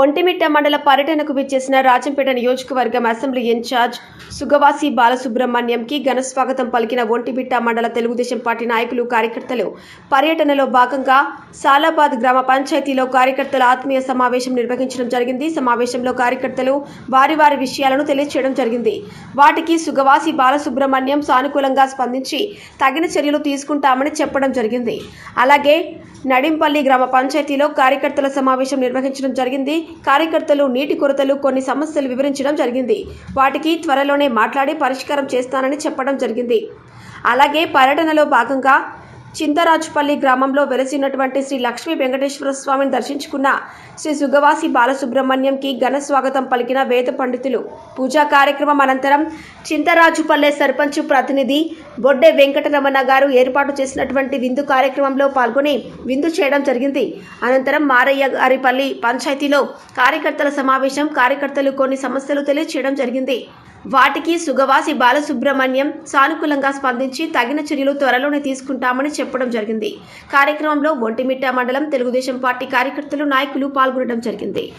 ఒంటిమిట్ట మండల పర్యటనకు విచ్చేసిన రాజంపేట నియోజకవర్గం అసెంబ్లీ ఇన్ఛార్జ్ సుగవాసి బాలసుబ్రహ్మణ్యంకి ఘన స్వాగతం పలికిన ఒంటిమిట్ట మండల తెలుగుదేశం పార్టీ నాయకులు కార్యకర్తలు. పర్యటనలో భాగంగా సాలాబాద్ గ్రామ పంచాయతీలో కార్యకర్తల ఆత్మీయ సమావేశం నిర్వహించడం జరిగింది. సమావేశంలో కార్యకర్తలు వారి వారి విషయాలను తెలియచేయడం జరిగింది. వాటికి సుగవాసి బాలసుబ్రహ్మణ్యం సానుకూలంగా స్పందించి తగిన చర్యలు తీసుకుంటామని చెప్పడం జరిగింది. అలాగే నడింపల్లి గ్రామ పంచాయతీలో కార్యకర్తల సమావేశం నిర్వహించడం జరిగింది. కార్యకర్తలు నీటి కొరతలు కొన్ని సమస్యలు వివరించడం జరిగింది. వాటికి త్వరలోనే మాట్లాడి పరిష్కారం చేస్తానని చెప్పడం జరిగింది. అలాగే పర్యటనలో భాగంగా చింతరాజుపల్లి గ్రామంలో వెలసినటువంటి శ్రీ లక్ష్మీ వెంకటేశ్వర స్వామిని దర్శించుకున్న శ్రీ సుగవాసి బాలసుబ్రహ్మణ్యంకి ఘన స్వాగతం పలికిన వేద పండితులు పూజా కార్యక్రమం అనంతరం చింతరాజుపల్లె సర్పంచ్ ప్రతినిధి బొడ్డె వెంకటరమణ గారు ఏర్పాటు చేసినటువంటి విందు కార్యక్రమంలో పాల్గొని విందు చేయడం జరిగింది. అనంతరం మారయ్య గారిపల్లి పంచాయతీలో కార్యకర్తల సమావేశం కార్యకర్తలు కొన్ని సమస్యలు తెలియచేయడం జరిగింది. వాటికి సుగవాసి బాలసుబ్రహ్మణ్యం సానుకూలంగా స్పందించి తగిన చర్యలు త్వరలోనే తీసుకుంటామని చెప్పడం జరిగింది. కార్యక్రమంలో ఒంటిమిట్ట మండలం తెలుగుదేశం పార్టీ కార్యకర్తలు నాయకులు పాల్గొనడం జరిగింది.